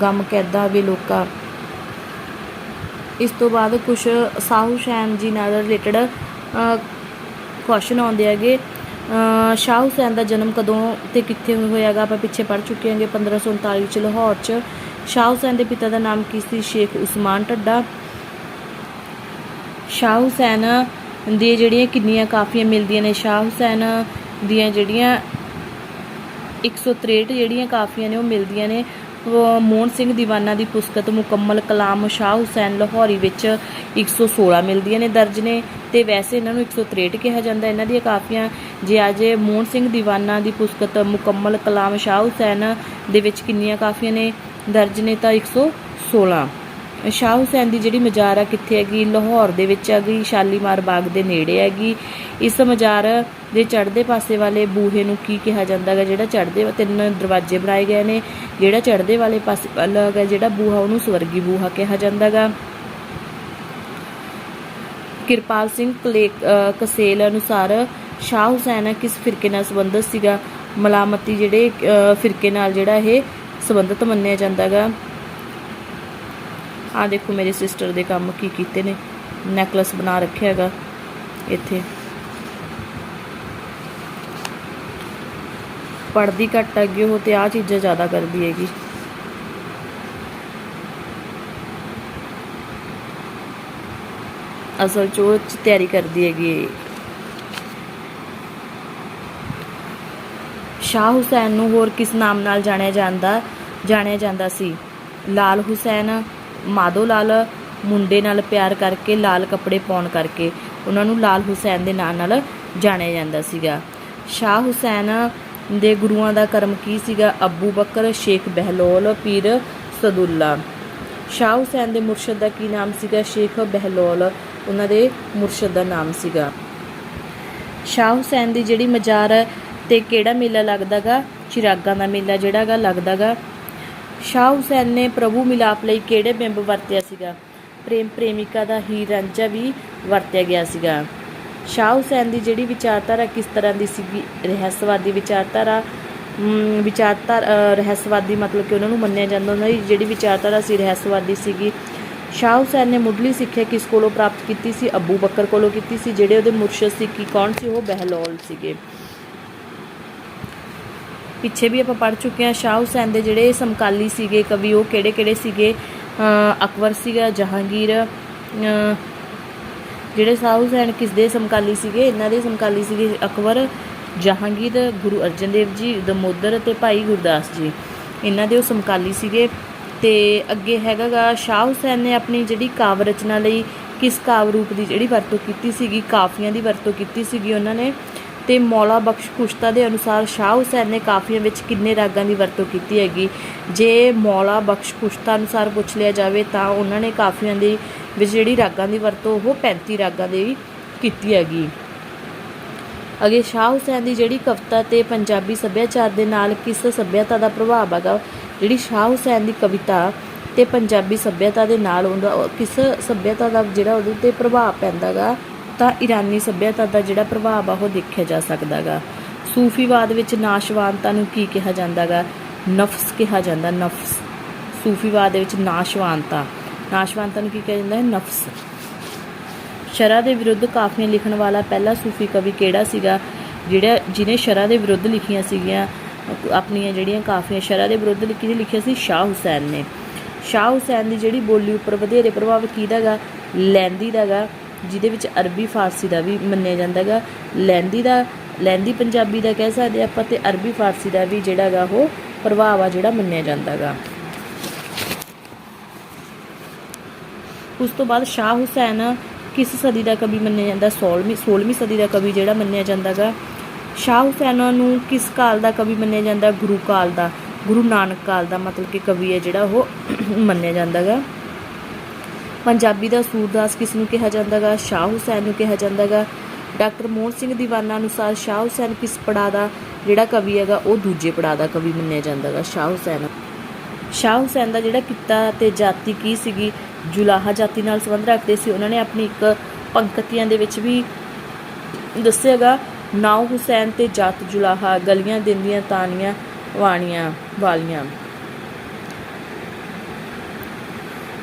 ਗਮ ਕੈਦਾ ਵੇ ਲੋਕਾ। ਇਸ ਤੋਂ ਬਾਅਦ ਕੁਝ ਸਾਹੂ ਸ਼ੈਨ ਜੀ ਨਾਲ ਰਿਲੇਟਡ ਕੁਐਸਚਨ ਆਉਂਦੇ ਹੈਗੇ। ਅਹ ਸ਼ਾਹ ਹੁਸੈਨ ਦਾ ਜਨਮ ਕਦੋਂ ਤੇ ਕਿੱਥੇ ਹੋਇਆਗਾ ਆਪਾਂ ਪਿੱਛੇ ਪੜ ਚੁੱਕੇ ਹਾਂਗੇ 1539 ਵਿੱਚ ਲਾਹੌਰ ਚ। ਸ਼ਾਹ ਹੁਸੈਨ ਦੇ ਪਿਤਾ ਦਾ ਨਾਮ ਕੀ ਸੀ ਸ਼ੇਖ ਉਸਮਾਨ ਟੱਡਾ ਸ਼ਾਹ ਹੁਸੈਨ ਦੀਆਂ ਜਿਹੜੀਆਂ ਕਿੰਨੀਆਂ ਕਾਫੀਆਂ ਮਿਲਦੀਆਂ ਨੇ ਸ਼ਾਹ ਹੁਸੈਨ ਦੀਆਂ ਜਿਹੜੀਆਂ 163 ਜਿਹੜੀਆਂ ਕਾਫੀਆਂ ਨੇ ਉਹ ਮਿਲਦੀਆਂ ਨੇ ਮੋਹਨ ਸਿੰਘ ਦੀਵਾਨਾ ਦੀ ਪੁਸਤਕ ਮੁਕੰਮਲ ਕਲਾਮ ਸ਼ਾਹ ਹੁਸੈਨ ਲਾਹੌਰੀ ਵਿੱਚ 116 ਮਿਲਦੀਆਂ ਨੇ ਦਰਜ ਨੇ ਤੇ ਵੈਸੇ ਇਹਨਾਂ ਨੂੰ 163 ਕਿਹਾ ਜਾਂਦਾ ਇਹਨਾਂ ਦੀਆਂ ਕਾਫੀਆਂ ਜੇ ਅੱਜ ਮੋਹਨ ਸਿੰਘ ਦੀਵਾਨਾ ਦੀ ਪੁਸਤਕ ਮੁਕੰਮਲ ਕਲਾਮ ਸ਼ਾਹ ਹੁਸੈਨ ਦੇ ਵਿੱਚ ਕਿੰਨੀਆਂ ਕਾਫੀਆਂ ਨੇ ਦਰਜ ਨੇ ਤਾਂ 116 ਸ਼ਾਹ ਹੁਸੈਨ ਦੀ ਜਿਹੜੀ ਮਜ਼ਾਰ ਆ ਕਿੱਥੇ ਹੈਗੀ? ਲਾਹੌਰ ਦੇ ਵਿੱਚ ਹੈਗੀ, ਸ਼ਾਲੀਮਾਰ ਬਾਗ ਦੇ ਨੇੜੇ ਹੈਗੀ। ਇਸ ਮਜ਼ਾਰ ਦੇ ਚੜ੍ਹਦੇ ਪਾਸੇ ਵਾਲੇ ਬੂਹੇ ਨੂੰ ਕੀ ਕਿਹਾ ਜਾਂਦਾ ਹੈਗਾ? ਜਿਹੜਾ ਚੜ੍ਹਦੇ ਤਿੰਨ ਦਰਵਾਜ਼ੇ ਬਣਾਏ ਗਏ ਨੇ। ਜਿਹੜਾ ਚੜ੍ਹਦੇ ਵਾਲੇ ਪਾਸੇ ਵਾਲਾ ਹੈਗਾ, ਜਿਹੜਾ ਬੂਹਾ ਉਹਨੂੰ ਸਵਰਗੀ ਬੂਹਾ ਕਿਹਾ ਜਾਂਦਾ ਹੈਗਾ। ਕਿਰਪਾਲ ਸਿੰਘ ਕਲੇ ਕਸੇਲ ਅਨੁਸਾਰ ਸ਼ਾਹ ਹੁਸੈਨ ਕਿਸ ਫਿਰਕੇ ਨਾਲ ਸੰਬੰਧਿਤ ਸੀਗਾ? ਮਲਾਮਤੀ ਜਿਹੜੇ ਅਹ ਫਿਰਕੇ ਨਾਲ ਜਿਹੜਾ ਇਹ ਸੰਬੰਧਿਤ ਮੰਨਿਆ ਜਾਂਦਾ ਹੈਗਾ। ਆ ਦੇਖੋ ਮੇਰੀ ਸਿਸਟਰ ਦੇ ਕੰਮ ਕੀ ਕੀਤੇ ਨੇ। ਨੈਕਲਸ ਬਣਾ ਰੱਖਿਆ ਹੈਗਾ ਇੱਥੇ। ਪੜਦੀ ਘੱਟ ਅੱਗੇ ਉਹ ਤੇ ਆ ਚੀਜ਼ਾਂ ਜ਼ਿਆਦਾ ਕਰਦੀ ਹੈਗੀ। ਅਸਲ ਚ ਉਹ 'ਚ ਤਿਆਰੀ ਕਰਦੀ ਹੈਗੀ। ਸ਼ਾਹ ਹੁਸੈਨ ਨੂੰ ਹੋਰ ਕਿਸ ਨਾਮ ਨਾਲ ਜਾਣਿਆ ਜਾਂਦਾ ਜਾਣਿਆ ਜਾਂਦਾ ਸੀ? ਲਾਲ ਹੁਸੈਨ, ਮਾਧੋ ਲਾਲ, ਮੁੰਡੇ ਨਾਲ ਪਿਆਰ ਕਰਕੇ ਲਾਲ ਕੱਪੜੇ ਪਾਉਣ ਕਰਕੇ। ਉਹਨਾਂ ਨੂੰ ਲਾਲ ਹੁਸੈਨ ਦੇ ਨਾਂ ਨਾਲ ਜਾਣਿਆ ਜਾਂਦਾ ਸੀਗਾ। ਸ਼ਾਹ ਹੁਸੈਨ ਦੇ ਗੁਰੂਆਂ ਦਾ ਕਰਮ ਕੀ ਸੀਗਾ? ਅਬੂ ਬਕਰ, ਸ਼ੇਖ ਬਹਿਲੋਲ, ਪੀਰ ਸਦੁੱਲਾ। ਸ਼ਾਹ ਹੁਸੈਨ ਦੇ ਮੁਰਸ਼ਦ ਦਾ ਕੀ ਨਾਮ ਸੀਗਾ? ਸ਼ੇਖ ਬਹਿਲੋਲ। ਉਹਨਾਂ ਦੇ ਮੁਰਸ਼ਦ ਦਾ ਨਾਮ ਸੀਗਾ। ਸ਼ਾਹ ਹੁਸੈਨ ਦੀ ਜਿਹੜੀ ਮਜ਼ਾਰ ਤੇ ਕਿਹੜਾ ਮੇਲਾ ਲੱਗਦਾਗਾ? ਚਿਰਾਗਾਂ ਦਾ ਮੇਲਾ ਜਿਹੜਾਗਾ ਲੱਗਦਾਗਾ। ਸ਼ਾਹ ਹੁਸੈਨ ਨੇ ਪ੍ਰਭੂ ਮਿਲਾਪ ਲਈ ਕਿਹੜੇ ਬਿੰਬ ਵਰਤਿਆ ਸੀਗਾ? ਪ੍ਰੇਮ ਪ੍ਰੇਮਿਕਾ ਦਾ ਹੀ ਰਾਂਝਾ ਵੀ ਵਰਤਿਆ ਗਿਆ ਸੀਗਾ। ਸ਼ਾਹ ਹੁਸੈਨ ਦੀ ਜਿਹੜੀ ਵਿਚਾਰਧਾਰਾ ਕਿਸ ਤਰ੍ਹਾਂ ਦੀ ਸੀਗੀ? ਰਹੱਸਵਾਦੀ ਵਿਚਾਰਧਾਰਾ? ਵਿਚਾਰਧਾਰਾ ਰਹੱਸਵਾਦੀ ਮਤਲਬ ਕਿ ਉਹਨਾਂ ਨੂੰ ਮੰਨਿਆ ਜਾਂਦਾ। ਉਹਨਾਂ ਦੀ ਜਿਹੜੀ ਵਿਚਾਰਧਾਰਾ ਸੀ, ਰਹੱਸਵਾਦੀ ਸੀਗੀ। ਸ਼ਾਹ ਹੁਸੈਨ ਨੇ ਮੁੱਢਲੀ ਸਿੱਖਿਆ ਕਿਸ ਕੋਲੋਂ ਪ੍ਰਾਪਤ ਕੀਤੀ ਸੀ? ਅਬੂ ਬਕਰ ਕੋਲੋਂ ਕੀਤੀ ਸੀ, ਜਿਹੜੇ ਉਹਦੇ ਮੁਰਸ਼ਦ ਸੀ, ਕੀ ਕੌਣ ਸੀ? ਉਹ ਬਹਿਲੋਲ ਸੀਗੇ। ਪਿੱਛੇ ਵੀ ਆਪਾਂ ਪੜ ਚੁੱਕੇ ਹਾਂ, ਸ਼ਾਹ ਹੁਸੈਨ ਦੇ ਜਿਹੜੇ ਸਮਕਾਲੀ ਸੀਗੇ, ਕਵੀ ਉਹ ਕਿਹੜੇ ਕਿਹੜੇ ਸੀਗੇ? ਅਕਬਰ ਸੀਗਾ, ਜਹਾਂਗੀਰ ਜਿਹੜੇ ਸ਼ਾਹ ਹੁਸੈਨ ਕਿਸ ਦੇ ਸਮਕਾਲੀ ਸੀਗੇ? ਇਹਨਾਂ ਦੇ ਸਮਕਾਲੀ ਸੀਗੇ ਅਕਬਰ, ਜਹਾਂਗੀਰ, ਗੁਰੂ ਅਰਜਨ ਦੇਵ ਜੀ, ਦਮੋਦਰ ਅਤੇ ਭਾਈ ਗੁਰਦਾਸ ਜੀ। ਇਹਨਾਂ ਦੇ ਉਹ ਸਮਕਾਲੀ ਸੀਗੇ। ਤੇ ਅੱਗੇ ਹੈਗਾਗਾ, ਸ਼ਾਹ ਹੁਸੈਨ ਨੇ ਆਪਣੀ ਜਿਹੜੀ ਕਾਵ ਰਚਨਾ ਲਈ ਕਿਸ ਕਾਵ ਰੂਪ ਦੀ ਜਿਹੜੀ ਵਰਤੋਂ ਕੀਤੀ ਸੀਗੀ, ਕਾਫੀਆਂ ਦੀ ਵਰਤੋਂ ਕੀਤੀ ਸੀਗੀ ਉਹਨਾਂ ਨੇ। ਤੇ ਮੌਲਾ ਬਖਸ਼ ਕੁਸ਼ਤਾ ਦੇ ਅਨੁਸਾਰ ਸ਼ਾਹ ਹੁਸੈਨ ਨੇ ਕਾਫੀਆਂ ਵਿੱਚ ਕਿੰਨੇ ਰਾਗਾਂ ਦੀ ਵਰਤੋਂ ਕੀਤੀ ਹੈਗੀ। ਜੇ ਮੌਲਾ ਬਖਸ਼ ਕੁਸ਼ਤਾ ਅਨੁਸਾਰ ਪੁੱਛ ਲਿਆ ਜਾਵੇ ਤਾਂ ਉਹਨਾਂ ਨੇ ਕਾਫੀਆਂ ਦੀ ਵਿੱਚ ਜਿਹੜੀ ਰਾਗਾਂ ਦੀ ਵਰਤੋਂ, ਉਹ 35 ਰਾਗਾਂ ਦੀ ਕੀਤੀ ਹੈਗੀ। ਅਗੇ ਸ਼ਾਹ ਹੁਸੈਨ ਦੀ ਜਿਹੜੀ ਕਵਿਤਾ ਤੇ ਪੰਜਾਬੀ ਸੱਭਿਆਚਾਰ ਦੇ ਨਾਲ ਕਿਸ ਸੱਭਿਅਤਾ ਦਾ ਪ੍ਰਭਾਵ ਹੈਗਾ, ਜਿਹੜੀ ਸ਼ਾਹ ਹੁਸੈਨ ਦੀ ਕਵਿਤਾ ਤੇ ਪੰਜਾਬੀ ਸੱਭਿਅਤਾ ਦੇ ਨਾਲ ਉਹਦਾ, ਕਿਸ ਸੱਭਿਅਤਾ ਦਾ ਜਿਹੜਾ ਉਹਦੇ ਤੇ ਪ੍ਰਭਾਵ ਪੈਂਦਾਗਾ ਤਾਂ ਇਰਾਨੀ ਸੱਭਿਅਤਾ ਦਾ ਜਿਹੜਾ ਪ੍ਰਭਾਵ ਆ, ਉਹ ਦੇਖਿਆ ਜਾ ਸਕਦਾਗਾ। ਸੂਫੀਵਾਦ ਵਿੱਚ ਨਾਸ਼ਵਾਨਤਾ ਨੂੰ ਕੀ ਕਿਹਾ ਜਾਂਦਾਗਾ? ਨਫਸ ਕਿਹਾ ਜਾਂਦਾ, ਨਫਸ। ਸੂਫੀਵਾਦ ਦੇ ਵਿੱਚ ਨਾਸ਼ਵਾਨਤਾ। ਨਾਸ਼ਵਾਨਤਾ ਨੂੰ ਕੀ ਕਿਹਾ ਜਾਂਦਾ ਹੈ? ਨਫਸ। ਸ਼ਰਾ ਦੇ ਵਿਰੁੱਧ ਕਾਫੀਆਂ ਲਿਖਣ ਵਾਲਾ ਪਹਿਲਾ ਸੂਫੀ ਕਵੀ ਕਿਹੜਾ ਸੀਗਾ? ਜਿਹੜਾ, ਜਿਹਨੇ ਸ਼ਰਾ ਦੇ ਵਿਰੁੱਧ ਲਿਖੀਆਂ ਸੀਗੀਆਂ, ਆਪਣੀਆਂ ਜਿਹੜੀਆਂ ਕਾਫੀਆਂ, ਸ਼ਰਾ ਦੇ ਵਿਰੁੱਧ ਲਿਖੀ ਲਿਖਿਆ ਸੀ? ਸ਼ਾਹ ਹੁਸੈਨ ਨੇ। ਸ਼ਾਹ ਹੁਸੈਨ ਦੀ ਜਿਹੜੀ ਬੋਲੀ ਉੱਪਰ ਵਧੇਰੇ ਪ੍ਰਭਾਵ ਕਿਹਦਾਗਾ ਲੈਂਦੀ ਦਾਗਾ। ਜਿਹਦੇ ਵਿੱਚ ਅਰਬੀ, ਫਾਰਸੀ ਦਾ ਵੀ ਮੰਨਿਆ ਜਾਂਦਾ ਜਾਂਦਾਗਾ ਲਹਿੰਦੀ ਦਾ, ਲਹਿੰਦੀ ਪੰਜਾਬੀ ਦਾ ਕਹਿ ਸਕਦੇ ਆਪਾਂ ਤੇ ਅਰਬੀ, ਫਾਰਸੀ ਦਾ ਵੀ ਜਿਹੜਾ ਜਿਹੜਾਗਾ ਉਹ ਪ੍ਰਭਾਵ ਆ ਜਿਹੜਾ ਮੰਨਿਆ ਜਾਂਦਾ ਜਾਂਦਾਗਾ ਉਸ ਤੋਂ ਬਾਅਦ ਸ਼ਾਹ ਹੁਸੈਨ ਕਿਸ ਸਦੀ ਦਾ ਕਵੀ ਮੰਨਿਆ ਜਾਂਦਾ? 16ਵੀਂ 16ਵੀਂ ਸਦੀ ਦਾ ਕਵੀ ਜਿਹੜਾ ਮੰਨਿਆ ਜਾਂਦਾਗਾ ਸ਼ਾਹ ਹੁਸੈਨ ਨੂੰ ਕਿਸ ਕਾਲ ਦਾ ਕਵੀ ਮੰਨਿਆ ਜਾਂਦਾ? ਗੁਰੂ ਕਾਲ ਦਾ, ਗੁਰੂ ਨਾਨਕ ਕਾਲ ਦਾ ਮਤਲਬ ਕਿ ਕਵੀ ਹੈ ਜਿਹੜਾ ਉਹ ਮੰਨਿਆ ਜਾਂਦਾ ਗਾ ਪੰਜਾਬੀ ਦਾ ਸੂਰਦਾਸ ਕਿਸ ਨੂੰ ਕਿਹਾ ਜਾਂਦਾ ਗਾ ਸ਼ਾਹ ਹੁਸੈਨ ਨੂੰ ਕਿਹਾ ਜਾਂਦਾ ਗਾ ਡਾਕਟਰ ਮੋਹਨ ਸਿੰਘ ਦੀਵਾਨਾ ਅਨੁਸਾਰ ਸ਼ਾਹ ਹੁਸੈਨ ਕਿਸ ਪੜਾਅ ਦਾ ਜਿਹੜਾ ਕਵੀ ਹੈਗਾ, ਉਹ ਦੂਜੇ ਪੜਾਅ ਦਾ ਕਵੀ ਮੰਨਿਆ ਜਾਂਦਾ ਗਾ ਸ਼ਾਹ ਹੁਸੈਨ। ਸ਼ਾਹ ਹੁਸੈਨ ਦਾ ਜਿਹੜਾ ਕਿੱਤਾ ਤੇ ਜਾਤੀ ਕੀ ਸੀਗੀ, ਜੁਲਾਹਾ ਜਾਤੀ ਨਾਲ ਸੰਬੰਧ ਰੱਖਦੇ ਸੀ, ਉਹਨਾਂ ਨੇ ਆਪਣੀ ਇੱਕ ਪੰਕਤੀਆਂ ਦੇ ਵਿੱਚ ਵੀ ਦੱਸਿਆਗਾ, ਨਾਉ ਹੁਸੈਨ ਤੇ ਜਾਤ ਜੁਲਾਹਾ, ਗਲੀਆਂ ਦਿੰਦੀਆਂ ਤਾਨੀਆਂ, ਵਾਣੀਆਂ ਵਾਲੀਆਂ।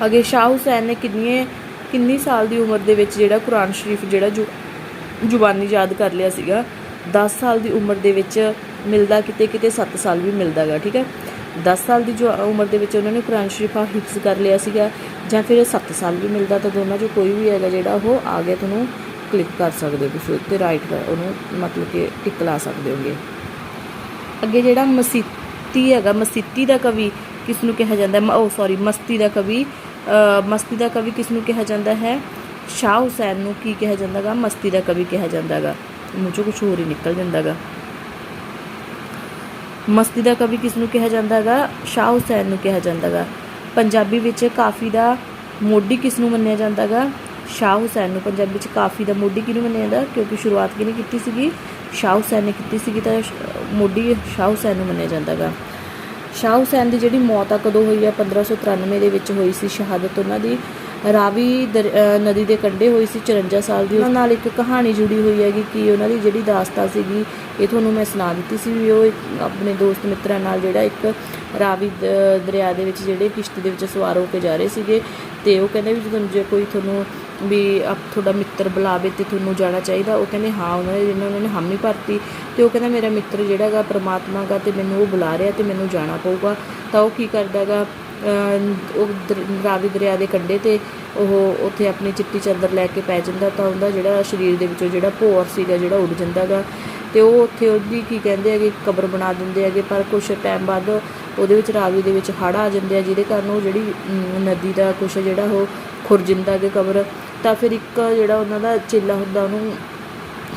ਅਗੇ ਸ਼ਾਹ ਹੁਸੈਨ ਨੇ ਕਿੰਨੇ ਕਿੰਨੀ ਸਾਲ ਦੀ ਉਮਰ ਦੇ ਵਿੱਚ ਜਿਹੜਾ ਕੁਰਾਨ ਸ਼ਰੀਫ, ਜਿਹੜਾ ਜੁ, ਜ਼ੁਬਾਨੀ ਯਾਦ ਕਰ ਲਿਆ ਸੀਗਾ 10 ਸਾਲ ਦੀ ਉਮਰ ਦੇ ਵਿੱਚ ਮਿਲਦਾ ਕਿਤੇ ਕਿਤੇ 7 ਸਾਲ ਵੀ ਮਿਲਦਾਗਾ ਠੀਕ ਹੈ? 10 ਸਾਲ ਦੀ ਜੋ ਉਮਰ ਦੇ ਵਿੱਚ ਉਹਨਾਂ ਨੇ ਕੁਰਾਨ ਸ਼ਰੀਫ ਹਿਫਜ਼ ਕਰ ਲਿਆ ਸੀਗਾ, ਜਾਂ ਫਿਰ 7 ਸਾਲ ਵੀ ਮਿਲਦਾ ਤਾਂ ਦੋਨਾਂ ਚੋਂ ਕੋਈ ਵੀ ਹੈਗਾ ਜਿਹੜਾ ਉਹ ਆ ਗਿਆ ਤੁਹਾਨੂੰ ਕਲਿੱਕ ਕਰ ਸਕਦੇ ਹੋ ਤੁਸੀਂ, ਉੱਤੇ ਰਾਈਟ ਉਹਨੂੰ ਮਤਲਬ ਕਿ ਟਿਕ ਲਾ ਸਕਦੇ ਹੋਗੇ। ਅੱਗੇ ਜਿਹੜਾ ਮਸੀਤੀ ਹੈਗਾ, ਮਸੀਤੀ ਦਾ ਕਵੀ, ਕਿਸ ਨੂੰ ਕਿਹਾ ਜਾਂਦਾ ਹੈ? ਉਹ ਸੌਰੀ ਮਸਤੀ ਦਾ ਕਵੀ ਮਸਤੀ ਦਾ ਕਵੀ ਕਿਸ ਨੂੰ ਕਿਹਾ ਜਾਂਦਾ ਹੈ? ਸ਼ਾਹ ਹੁਸੈਨ ਨੂੰ ਕੀ ਕਿਹਾ ਜਾਂਦਾਗਾ? ਮਸਤੀ ਦਾ ਕਵੀ ਕਿਹਾ ਜਾਂਦਾਗਾ। ਮੂੰਹ ਚੋਂ ਕੁਝ ਹੋਰ ਹੀ ਨਿਕਲ ਜਾਂਦਾਗਾ। ਮਸਤੀ ਦਾ ਕਵੀ ਕਿਸ ਨੂੰ ਕਿਹਾ ਜਾਂਦਾਗਾ? ਸ਼ਾਹ ਹੁਸੈਨ ਨੂੰ ਕਿਹਾ ਜਾਂਦਾਗਾ। ਪੰਜਾਬੀ ਵਿੱਚ ਕਾਫੀ ਦਾ ਮੋਢੀ ਕਿਸ ਨੂੰ ਮੰਨਿਆ ਜਾਂਦਾਗਾ? ਸ਼ਾਹ ਹੁਸੈਨ ਨੂੰ। ਪੰਜਾਬੀ ਵਿੱਚ ਕਾਫੀ ਦਾ ਮੋਢੀ ਕਿਹਨੂੰ ਮੰਨਿਆ ਜਾਂਦਾ? ਕਿਉਂਕਿ ਸ਼ੁਰੂਆਤ ਕਿਹਨੇ ਕੀਤੀ ਸੀਗੀ? ਸ਼ਾਹ ਹੁਸੈਨ ਨੇ ਕੀਤੀ ਸੀਗੀ ਤਾਂ ਮੋਢੀ ਸ਼ਾਹ ਹੁਸੈਨ ਨੂੰ ਮੰਨਿਆ ਜਾਂਦਾਗਾ। ਸ਼ਾਹ ਹੁਸੈਨ ਦੀ ਜਿਹੜੀ ਮੌਤ ਆ, ਕਦੋਂ ਹੋਈ ਆ? 1593 ਦੇ ਵਿੱਚ ਹੋਈ ਸੀ ਸ਼ਹਾਦਤ ਉਹਨਾਂ ਦੀ। ਰਾਵੀ ਦਰ- ਨਦੀ ਦੇ ਕੰਢੇ ਹੋਈ ਸੀ 54 ਸਾਲ ਦੀ। ਉਹਨਾਂ ਨਾਲ ਇੱਕ ਕਹਾਣੀ ਜੁੜੀ ਹੋਈ ਹੈਗੀ ਕਿ ਉਹਨਾਂ ਦੀ ਜਿਹੜੀ ਦਾਸਤਾ ਸੀਗੀ, ਇਹ ਤੁਹਾਨੂੰ ਮੈਂ ਸੁਣਾ ਦਿੱਤੀ ਸੀ ਵੀ ਉਹ ਇੱਕ ਆਪਣੇ ਦੋਸਤ ਮਿੱਤਰਾਂ ਨਾਲ ਜਿਹੜਾ ਇੱਕ ਰਾਵੀ ਦਰਿਆ ਦੇ ਵਿੱਚ ਜਿਹੜੇ ਕਿਸ਼ਤੀ ਦੇ ਵਿੱਚ ਸਵਾਰ ਹੋ ਕੇ ਜਾ ਰਹੇ ਸੀਗੇ। ਤੇ ਉਹ ਕਹਿੰਦੇ ਵੀ ਜਦੋਂ ਜੇ ਕੋਈ ਤੁਹਾਨੂੰ ਵੀ ਆਪ ਤੁਹਾਡਾ ਮਿੱਤਰ ਬੁਲਾਵੇ ਤੇ ਤੁਹਾਨੂੰ ਜਾਣਾ ਚਾਹੀਦਾ, ਉਹ ਕਹਿੰਦੇ ਹਾਂ, ਉਹਨਾਂ ਨੇ, ਜਿਹਨਾਂ ਉਹਨਾਂ ਨੇ ਹਾਮੀ ਭਰਤੀ ਤੇ ਉਹ ਕਹਿੰਦਾ ਮੇਰਾ ਮਿੱਤਰ ਜਿਹੜਾ ਗਾ ਪ੍ਰਮਾਤਮਾ ਗਾ ਤੇ ਮੈਨੂੰ ਉਹ ਬੁਲਾ ਰਿਹਾ ਤੇ ਮੈਨੂੰ ਜਾਣਾ ਪਊਗਾ। ਤਾਂ ਉਹ ਕੀ ਕਰਦਾ ਗਾ ਉਹ ਦਰ- ਰਾਵੀ ਦਰਿਆ ਦੇ ਕੰਢੇ ਤੇ ਉਹ ਉੱਥੇ ਆਪਣੀ ਚਿੱਟੀ ਚਾਦਰ ਲੈ ਕੇ ਪੈ ਜਾਂਦਾ ਤਾਂ ਉਹਦਾ ਜਿਹੜਾ ਸਰੀਰ ਦੇ ਵਿੱਚੋਂ ਜਿਹੜਾ ਭੋਰ ਸੀਗਾ ਜਿਹੜਾ ਉੱਡ ਜਾਂਦਾ ਗਾ ਤੇ ਉਹ ਉੱਥੇ ਉਹਦੀ ਕੀ ਕਹਿੰਦੇ ਹੈਗੇ, ਕਬਰ ਬਣਾ ਦਿੰਦੇ ਹੈਗੇ, ਪਰ ਕੁਝ ਟਾਈਮ ਬਾਅਦ ਉਹਦੇ ਵਿੱਚ ਰਾਵੀ ਦੇ ਵਿੱਚ ਹੜ੍ਹ ਆ ਜਾਂਦੇ ਆ, ਜਿਹਦੇ ਕਾਰਨ ਉਹ ਜਿਹੜੀ ਨਦੀ ਦਾ ਕੁਛ ਜਿਹੜਾ ਉਹ ਖੁਰ ਜਾਂਦਾ ਹੈਗਾ ਕਬਰ, ਤਾਂ ਫਿਰ ਇੱਕ ਜਿਹੜਾ ਉਹਨਾਂ ਦਾ ਚੇਲਾ ਹੁੰਦਾ ਉਹਨੂੰ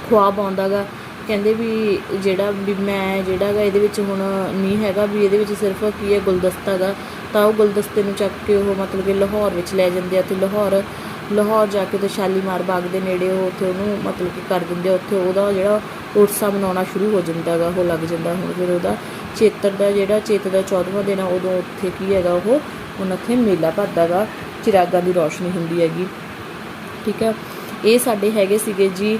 ਖੁਆਬ ਆਉਂਦਾ ਗਾ। ਕਹਿੰਦੇ ਵੀ ਜਿਹੜਾ ਵੀ ਮੈਂ ਜਿਹੜਾ ਗਾ ਇਹਦੇ ਵਿੱਚ ਹੁਣ ਨਹੀਂ ਹੈਗਾ ਵੀ ਇਹਦੇ ਵਿੱਚ ਸਿਰਫ ਕੀ ਹੈ ਗੁਲਦਸਤਾ ਗਾ। ਤਾਂ ਉਹ ਗੁਲਦਸਤੇ ਨੂੰ ਚੱਕ ਕੇ ਉਹ ਮਤਲਬ ਕਿ ਲਾਹੌਰ ਵਿੱਚ ਲੈ ਜਾਂਦੇ ਆ ਤੇ ਲਾਹੌਰ ਲਾਹੌਰ ਜਾ ਕੇ ਤੇ ਸ਼ਾਲੀਮਾਰ ਬਾਗ ਦੇ ਨੇੜੇ ਉਹ ਉੱਥੇ ਉਹਨੂੰ ਮਤਲਬ ਕਿ ਕਰ ਦਿੰਦੇ ਆ। ਉੱਥੇ ਉਹਦਾ ਜਿਹੜਾ ਉਰਸਾ ਮਨਾਉਣਾ ਸ਼ੁਰੂ ਹੋ ਜਾਂਦਾ ਗਾ ਉਹ ਲੱਗ ਜਾਂਦਾ ਹੁਣ ਫਿਰ ਉਹਦਾ ਚੇਤਰ ਦਾ ਜਿਹੜਾ ਚੇਤ ਦਾ 14ਵਾਂ ਦਿਨ ਆ, ਉਦੋਂ ਉੱਥੇ ਕੀ ਹੈਗਾ ਉਹ ਉਹਨਾਂ ਉੱਥੇ ਮੇਲਾ ਭਰਦਾ ਗਾ ਚਿਰਾਗਾਂ ਦੀ ਰੌਸ਼ਨੀ ਹੁੰਦੀ ਹੈਗੀ। ਠੀਕ ਹੈ? ਇਹ ਸਾਡੇ ਹੈਗੇ ਸੀਗੇ ਜੀ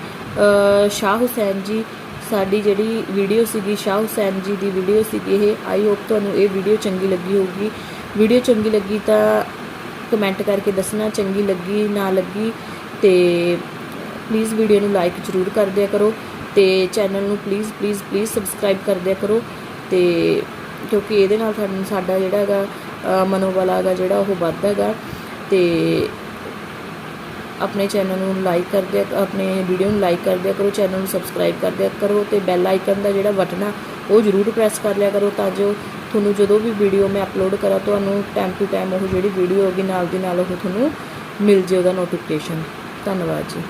ਸ਼ਾਹ ਹੁਸੈਨ ਜੀ, ਸਾਡੀ ਜਿਹੜੀ ਵੀਡੀਓ ਸੀਗੀ, ਸ਼ਾਹ ਹੁਸੈਨ ਜੀ ਦੀ ਵੀਡੀਓ ਸੀਗੀ ਇਹ। ਆਈ ਹੋਪ ਤੁਹਾਨੂੰ ਇਹ ਵੀਡੀਓ ਚੰਗੀ ਲੱਗੀ ਹੋਊਗੀ। ਵੀਡੀਓ ਚੰਗੀ ਲੱਗੀ ਤਾਂ ਕਮੈਂਟ ਕਰਕੇ ਦੱਸਣਾ, ਚੰਗੀ ਲੱਗੀ, ਨਾ ਲੱਗੀ ਤੇ ਪਲੀਜ਼ ਵੀਡੀਓ ਨੂੰ ਲਾਈਕ ਜ਼ਰੂਰ ਕਰ ਦਿਆ ਕਰੋ। ਤੇ ਚੈਨਲ ਨੂੰ ਪਲੀਜ਼ ਪਲੀਜ਼ ਪਲੀਜ਼ ਸਬਸਕ੍ਰਾਈਬ ਕਰ ਦਿਆ ਕਰੋ ਤੇ ਕਿਉਂਕਿ ਇਹਦੇ ਨਾਲ ਸਾਨੂੰ ਸਾਡਾ ਜਿਹੜਾ ਹੈਗਾ ਅ, ਮਨੋਬਲ ਹੈਗਾ ਜਿਹੜਾ ਉਹ ਵੱਧਦਾ ਹੈਗਾ ਤੇ ਆਪਣੇ ਚੈਨਲ ਨੂੰ ਲਾਈਕ ਕਰ ਦਿਆ ਆਪਣੇ ਵੀਡੀਓ ਨੂੰ ਲਾਈਕ ਕਰ ਦਿਆ ਕਰੋ ਚੈਨਲ ਨੂੰ ਸਬਸਕ੍ਰਾਈਬ ਕਰ ਦਿਆ ਕਰੋ ਤੇ ਬੈਲ ਆਈਕਨ ਦਾ ਜਿਹੜਾ ਬਟਨ ਆ ਉਹ ਜ਼ਰੂਰ ਪ੍ਰੈਸ ਕਰ ਲਿਆ ਕਰੋ ਤਾਂ ਜੋ ਤੁਹਾਨੂੰ ਜਦੋਂ ਵੀ ਵੀਡੀਓ ਮੈਂ ਅਪਲੋਡ ਕਰਾਂ ਤੁਹਾਨੂੰ ਟਾਈਮ ਟੂ ਟਾਈਮ ਉਹ ਜਿਹੜੀ ਵੀਡੀਓ ਹੋਗੀ ਨਾਲ ਦੀ ਨਾਲ ਉਹ ਤੁਹਾਨੂੰ ਮਿਲ ਜੇ ਉਹਦਾ ਨੋਟੀਫਿਕੇਸ਼ਨ ਧੰਨਵਾਦ ਜੀ।